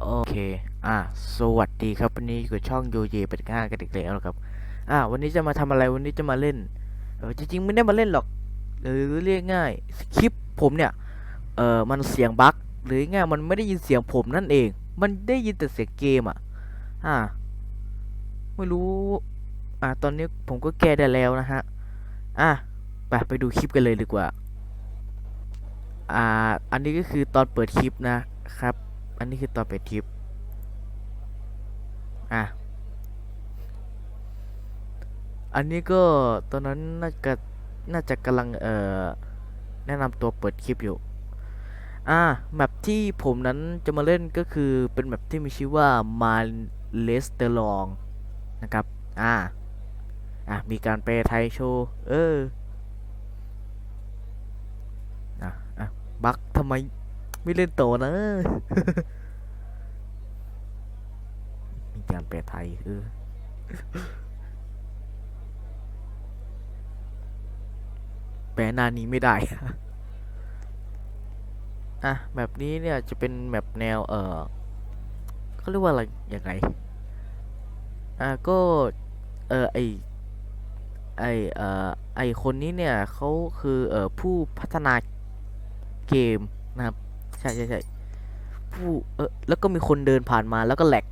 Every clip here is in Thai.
โอเค อะ สวัสดีครับ วันนี้อยู่กับช่องโยเยเป็ดก้ากันอีกแล้วครับ อะ วันนี้จะมาทำอะไร วันนี้จะมาเล่นเออจริงๆ ไม่ได้มาเล่นหรอก หรือเรียกง่าย คลิปผมเนี่ย เออมันเสียงบั๊กหรือง่าย มันไม่ได้ยินเสียงผมนั่นเอง มันได้ยินแต่เสียงเกมอะ อะ ไม่รู้ อะ ตอนนี้ผมก็แก้ได้แล้วนะฮะ อะ ไป ไปดูคลิปกันเลยดีกว่า อ่า อันนี้ก็คือตอนเปิดคลิปนะครับ อันนี้คือตอนเปิดคลิปอะ อันนี้ก็ตอนนั้นน่าจะน่าจะกำลังเอ่อแนะนำตัวเปิดคลิปอยู่ อ่าแมปที่ผมนั้นจะมาเล่นก็คือเป็นแมปที่มีชื่อว่า m a l e s t e r o n g นะครับ อ่า อะ มีการแปลไทยโชว์ เออ อะ อะ บักทำไม ไม่เล่นโตอนะ มีการแปลไทยเออแปลหนานี้ไม่ได้ อะแบบนี้เนี่ยจะเป็นแมปแนวเออเขาเรียกว่าอะไรยังไง อะก็เออไอไอเออไอคนนี้เนี่ยเขาคือเออผู้พัฒนาเกมนะครับ ใช่ใช่ใช่ผู้เออแล้วก็มีคนเดินผ่านมาแล้วก็แหลก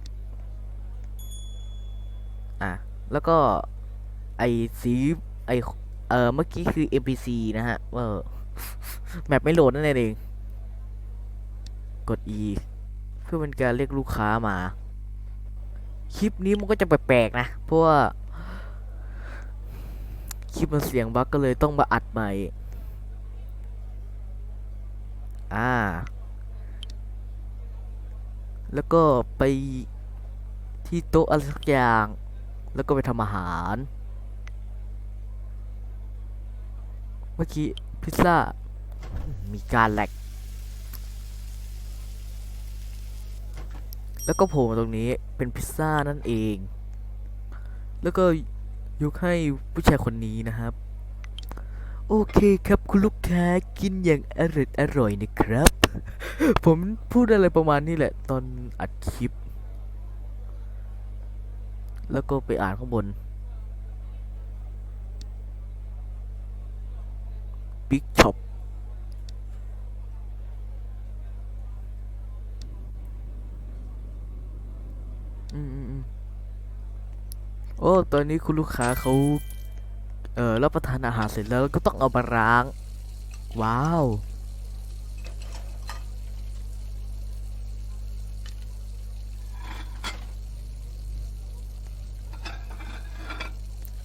อะแล้วก็ไอสีไอเออเมื่อกี้คือ NPC นะฮะว่าแมปไม่โหลดนั่นเอง กด E เพื่อเป็นการเรียกลูกค้ามา คลิปนี้มันก็จะแปลกๆนะ เพราะว่า คลิปมันเสียงบั๊กก็เลยต้องมาอัดใหม่ อ่า แล้วก็ไปที่โต๊ะอะไรสักอย่าง แล้วก็ไปทำอาหาร เมื่อกี้พิซซ่า มีการแหลก แล้วก็โผล่มาตรงนี้เป็นพิซซ่านั่นเอง แล้วก็ยกให้ผู้ชายคนนี้นะครับ โอเคครับคุณลูกค้ากินอย่างอร่อยอร่อยนะครับ ผมพูดอะไรประมาณนี้แหละ ตอนอัดคลิป แล้วก็ไปอ่านข้างบน Big Shop อืมอืมอืมโอ้ ตอนนี้คุณลูกค้าเขาเอ่อรับประทานอาหารเสร็จแล้วก็ต้องเอามาล้าง ว้าว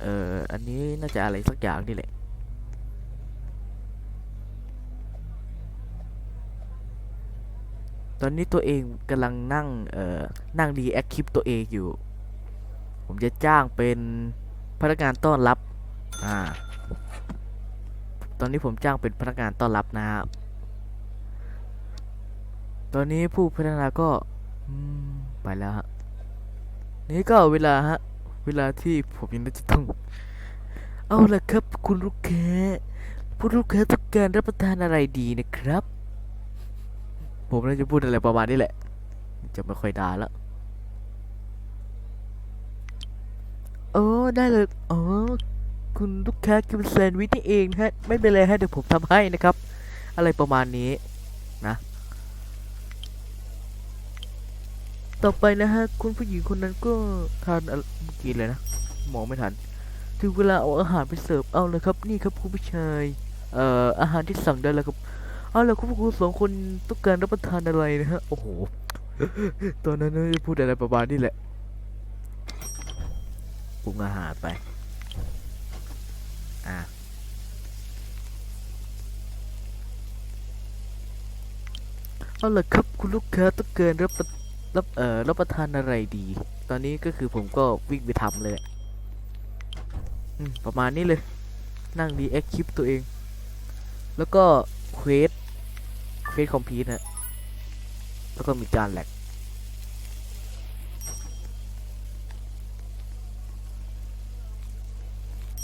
เอ่อ อั นนี้น่าจะอะไรสักอย่างนี่แหละตอนนี้ตัวเองกำลังนั่ง เอ่อ นั่งรีแอคคลิปตัวเองอยู่ ผมจะจ้างเป็นพนักงานต้อนรับ อ่า ตอนนี้ผมจ้างเป็นพนักงานต้อนรับนะครับ ตอนนี้ผู้พัฒนาก็อืมไปแล้วฮะ นี่ก็เวลาฮะ เวลาที่ผมยังจะต้อง เอาละครับ คุณลูกค้าผู้ลูกค้าต้องการรับประทานอะไรดีนะครับ ผมน่าจะพูดอะไรประมาณนี้แหละ จะไม่ค่อยด่าแล้วโอ้ได้เลยอ๋อคุณลูกค้ากินแซนด์วิชนี่เองนะฮะ ไม่เป็นไรฮะเดี๋ยวผมทำให้นะครับ อะไรประมาณนี้นะ ต่อไปนะฮะ คุณผู้หญิงคนนั้นก็ทานอะไรเมื่อกี้เลยนะมองไม่ทัน ถึงเวลาเอาอาหารไปเสิร์ฟเอาเลยครับนี่ครับคุณผู้ชายเอ่ออาหารที่สั่งได้แล้วครับเอาละคุณพวกคุณสองคนต้องการรับประทานอะไรนะฮะโอ้โหตอนนั้นน่พูดอะไรประมาณนี้แหละปรุงอาหารไปอะเอาละครับคุณลูกค้าต้องการรับรับเอ่อรับประทานอะไรดี ตอนนี้ก็คือผมก็วิ่งไปทำเลยแหละ ประมาณนี้เลย นั่งดีแอคคลิปตัวเอง แล้วก็เควสเฟซคอมพิวต์นะแล้วก็มีจานแหลก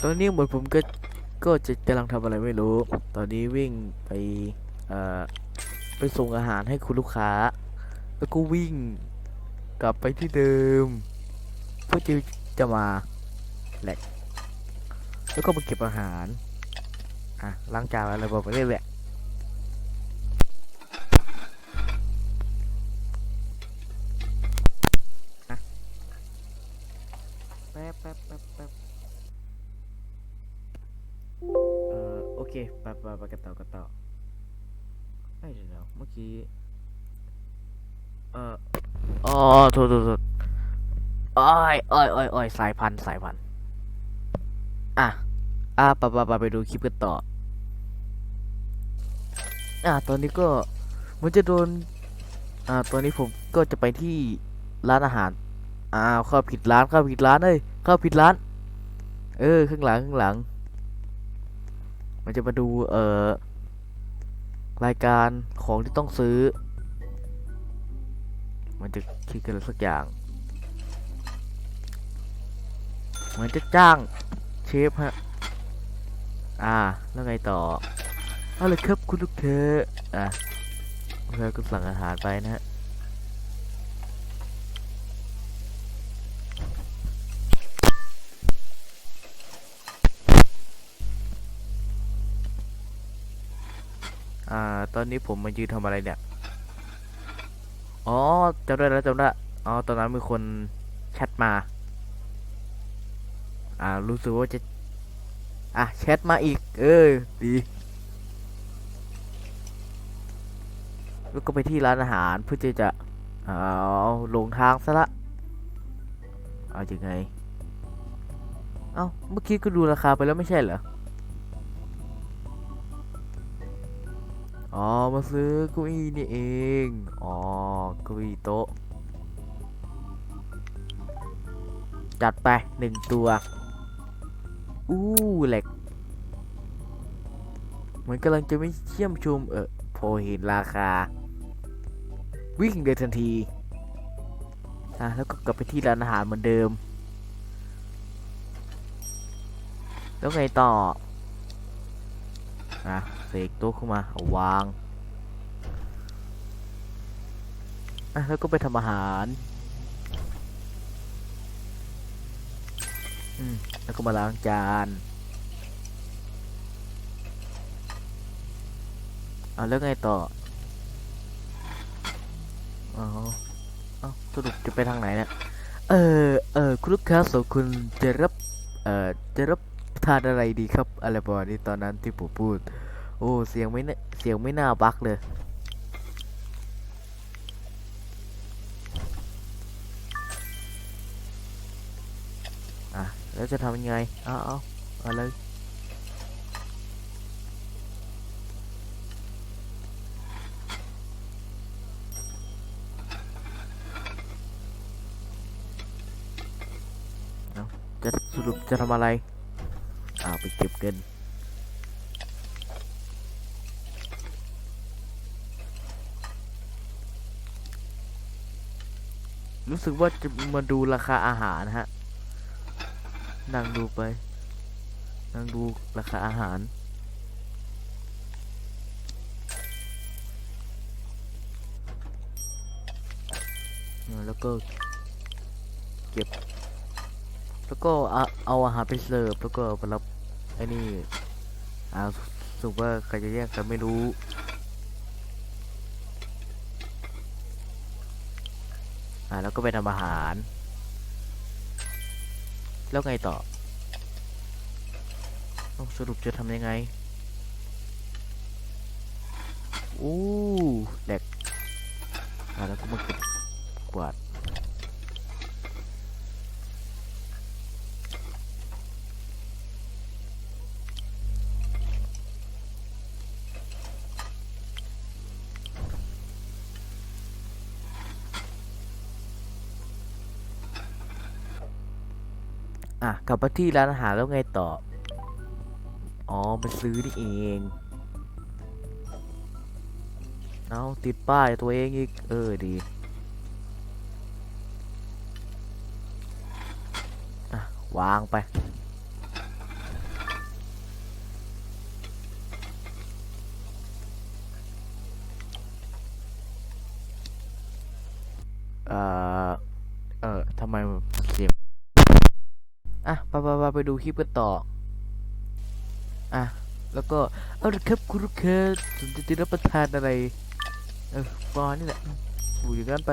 ตอนนี้เหมือนผมก็ก็จะกำลังทำอะไรไม่รู้ ตอนนี้วิ่งไปไปส่งอาหารให้คุณลูกค้า แล้วก็วิ่งกลับไปที่เดิม เพื่อจะจะมาแหลก แล้วก็มาเก็บอาหาร อะล้างจานอะไรแบบนี้แหละแป๊บแป๊บแป๊บแป๊บเอ่อโอเคไปไปไปกันต่อกันต่อเอ้ยเดี๋ยวเดี๋ยวเมื่อกี้ เอ่ออ๋อโทษโทษโทษอ้อยอ้อยอ้อยอ้อยสายพันธุ์สายพันธุ์อะ อะไปไปไปะไปดูคลิปกันต่อ อะตอนนี้ก็มันจะโดน อ่า ตอนนี้ผมก็จะไปที่ร้านอาหาร อ้าวเข้าผิดร้านเข้าผิดร้านเอ้ยเข้าผิดร้าน เออ ข้างหลังข้างหลัง มันจะมาดู เอ่อ รายการของที่ต้องซื้อ มันจะคิดกันอะไรสักอย่าง เหมือนจะจ้างเชฟฮะ อ่า แล้วไงต่อ เอาเลยครับคุณลูกเธอ อะเธอก็สั่งอาหารไปนะฮะ อ่า ตอนนี้ผมมายืนทำอะไรเนี่ย อ๋อจำได้แล้วจำได้ อ๋อ ตอนนั้นมีคนแชทมา อ่า รู้สึกว่าจะ อะแชทมาอีก เออ ดีแล้วก็ไปที่ร้านอาหารเพื่อที่จะเอาลงทางซะละเอายังไงเอ้าเมื่อกี้ก็ดูราคาไปแล้วไม่ใช่เหรอ อ๋อ มาซื้อเก้าอี้นี่เอง อ๋อเก้าอี้โต๊ะ จัดไปหนึ่งตัว อู้เหล็กเหมือนกำลังจะไม่เชี่ยมชมเออพอเห็นราคา วิ่งเลยทันทีอะแล้วก็กลับไปที่ร้านอาหารเหมือนเดิม แล้วไงต่ออะเสกโต๊ะขึ้นมาเอาวางอะแล้วก็ไปทำอาหาร อืม แล้วก็มาล้างจานเอะแล้วไงต่ออ๋อเอ้าสรุปจะไปทางไหนเนี่ยเออเออคุณลูกค้าสองคนจะรับเอ่อจะรับทานอะไรดีครับอะไรประมาณนี้ตอนนั้นที่ผมพูด โอ้เสียงไม่เสียงไม่น่าบักเลย แล้วจะทำยังไง เอาเอาเอาเลยจะสรุปจะทำอะไรเอาไปเก็บเงินรู้สึกว่าจะมาดูราคาอาหารฮะ นั่งดูไป นั่งดูราคาอาหาร แล้วก็เก็บ แล้วก็เอาอาหารไปเสิร์ฟ แล้วก็ไปรับไอ้นี่อาสึกว่าใครจะแยกกันไม่รู้อ่าแล้วก็ไปทำอาหาร แล้วไงต่อสรุปจะทำยังไงอู้แดก กลับมาที่ร้านอาหารแล้วไงต่อ อ๋อไปซื้อนี่เอง เอาติดป้ายตัวเองอีก เออดีอะวางไป เอ่อ เออทำไมเสียงอ่ะไปไปดูคลิปกันต่อ อะ แล้วก็เอาละครับคุณลูกค้าสนใจะรับประทานอะไร เออฟอนี่แหละดูอย่างนั้นไป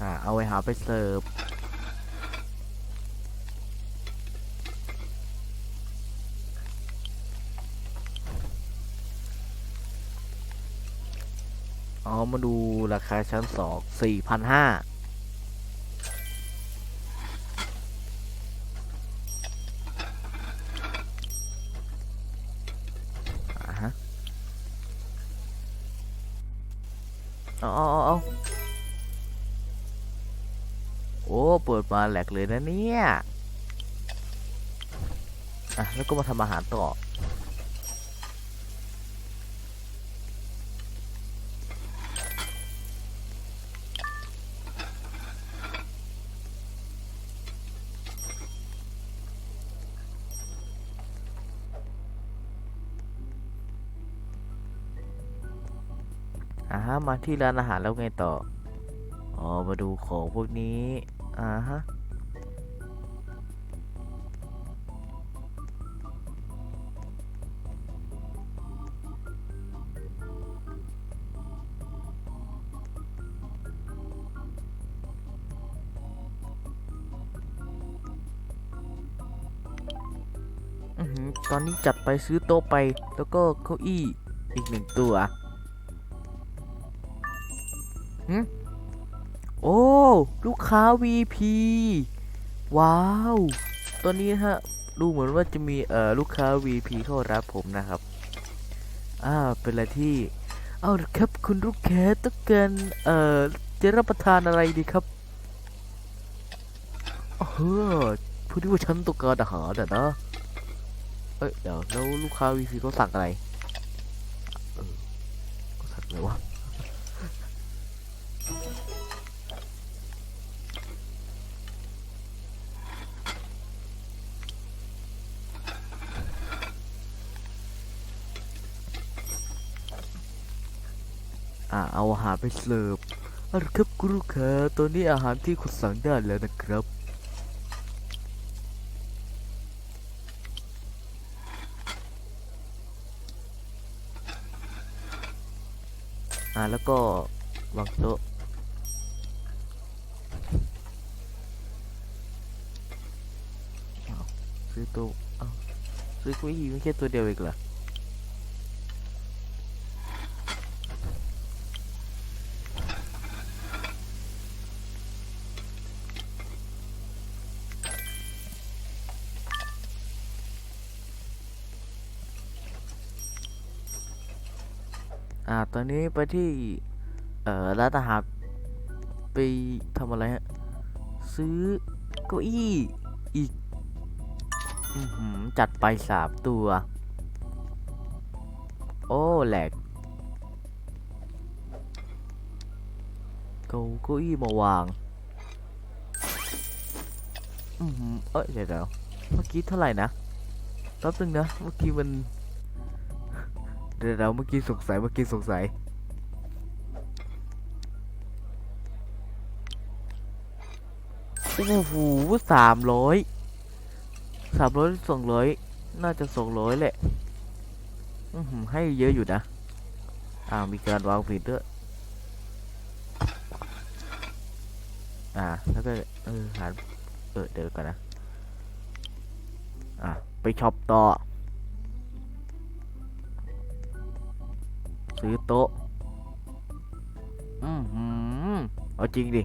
อ่า เอาไว้หาไปเสิร์ฟอ๋อมาดูราคาชั้นสองสี่พันห้า ดมาแหลกเลยนะเนี่ยอะแล้วก็มาทำอาหารต่ออ่าฮะมาที่ร้านอาหารแล้วไงต่อ อ๋อ มาดูของพวกนี้ อ่าฮะอือหือตอนนี้จัดไปซื้อโต๊ะไปแล้วก็เก้าอี้อีกหนึ่งตัว หืม ลูกค้า VP ว้าว ตอนนี้ฮะ ดูเหมือนว่าจะมีเอ่อลูกค้า VP เข้ารับผมนะครับอ่าเป็นอะไรที่ เอาละครับคุณลูกค้าต้องการเอ่อจะรับประทานอะไรดีครับเออพูดที่ว่าฉันต้องการอาหารอ่นะเอ้ยเดี๋ยวแล้วลูกค้า VP เขาสั่งอะไรเออเขาสั่งอะไรวะ อ่าเอาอาหารไปเสิร์ฟอาละครับคุณลูกค้าตอนนี้อาหารที่คุณสั่งได้แล้วนะครับ อ่าแล้วก็วางโต๊ะซื้อต๊ะอ้าวซื้อเก้าอี้ไม่แค่ตัวเดียวเองเหรอ อ่า ตอนนี้ไปที่ เอ่อร้านอาหารไปทำอะไรฮะ ซื้อเก้าอี้อีกจัดไปสามตัว โอ้แหลกเก้าเก้าอี้มาวางอือหือเอ้ยเดี๋ยวเดี๋ยวเมื่อกี้เท่าไหร่นะแป๊บนึงนะ เมื่อกี้มัน เดี๋ยวเมื่อกี้สงสัยเมื่อกี้สงสัยโอ้โหสามร้อยสามร้อยสองร้อยน่าจะสองร้อยแหละหือให้เยอะอยู่นะ อ่า มีการวางผิดด้วย อ่า แล้วก็เออหาเออเดี๋ยวก่อนนะ อ่า ไปช็อปต่อ ซื้อโต๊ะ อืมหืมเอาจริงดิ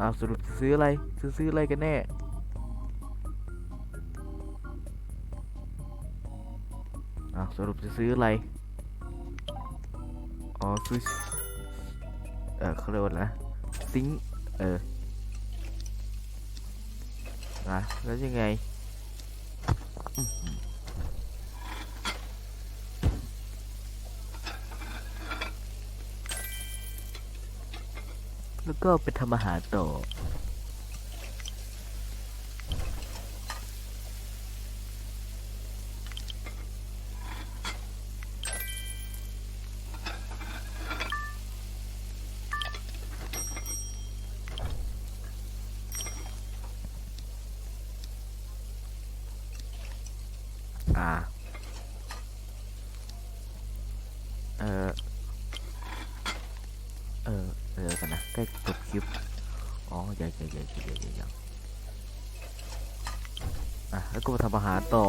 อ้าวสรุปจะซื้ออะไร ซื้อซื้ออะไรกันแน่ อ้าวสรุปจะซื้ออะไร อ๋อซื้อ เออเขาเรียกว่าอะไรนะซิงค์เออ นะแล้วยังไงแล้วก็ไปทำอาหารต่อ อ่า เออเออเออกันนะใกล้จบคลิป อ๋อใหญ่ใหญ่ใหญ่ใหญ่ใหญ่ใหญ่อะแล้วก็มาทำอาหารต่อ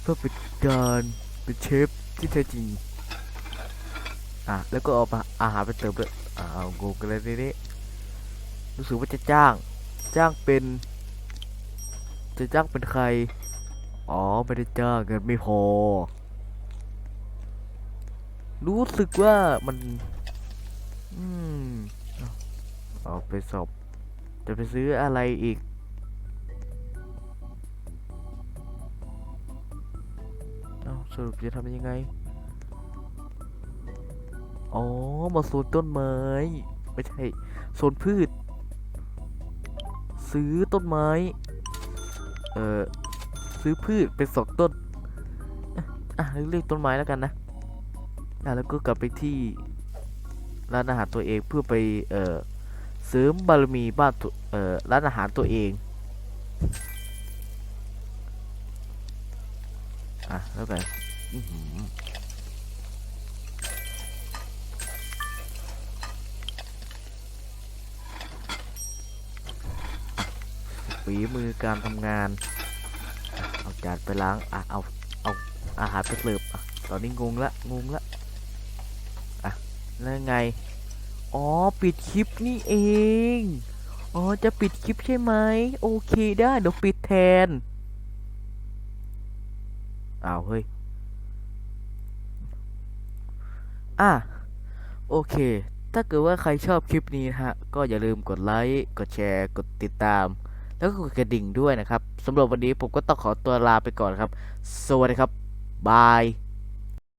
เพื่อเป็นการเป็นเชฟที่แท้จริง อะแล้วก็เอาอาหารไปเติมด้วยอ่าเอางงกันเลยทีนี้รู้สึกว่าจะจ้าง จ้างเป็น จะจ้างเป็นใคร อ๋อไม่ได้จ้างเงินไม่พอ รู้สึกว่ามัน อืมเอาไปสอบ จะไปซื้ออะไรอีก เอาสรุปจะทำยังไง อ๋อ มาโซนต้นไม้ ไม่ใช่โซนพืช ซื้อต้นไม้ เอ่อ ซื้อพืชเป็นสองต้น อะเรียกต้นไม้แล้วกันนะ อะแล้วก็กลับไปที่ร้านอาหารตัวเองเพื่อไปเอ่อเสริมบารมีบ้านเอ่อร้านอาหารตัวเองอะแล้วไปฝีมือการทำงาน จานไปล้างอะเอาเอาอาหารไปเสิร์ฟอะตอนนี้งงละงงละอะแล้วไงอ๋อปิดคลิปนี่เองอ๋อจะปิดคลิปใช่ไหมโอเคได้เดี๋ยวปิดแทนอ้าวเฮ้ยอะโอเค ถ้าเกิดว่าใครชอบคลิปนี้ฮะ ก็อย่าลืมกดไลค์ กดแชร์ กดติดตาม แล้วก็กดกระดิ่งด้วยนะครับสำหรับวันนี้ผมก็ต้องขอตัวลาไปก่อนครับ สวัสดีครับบาย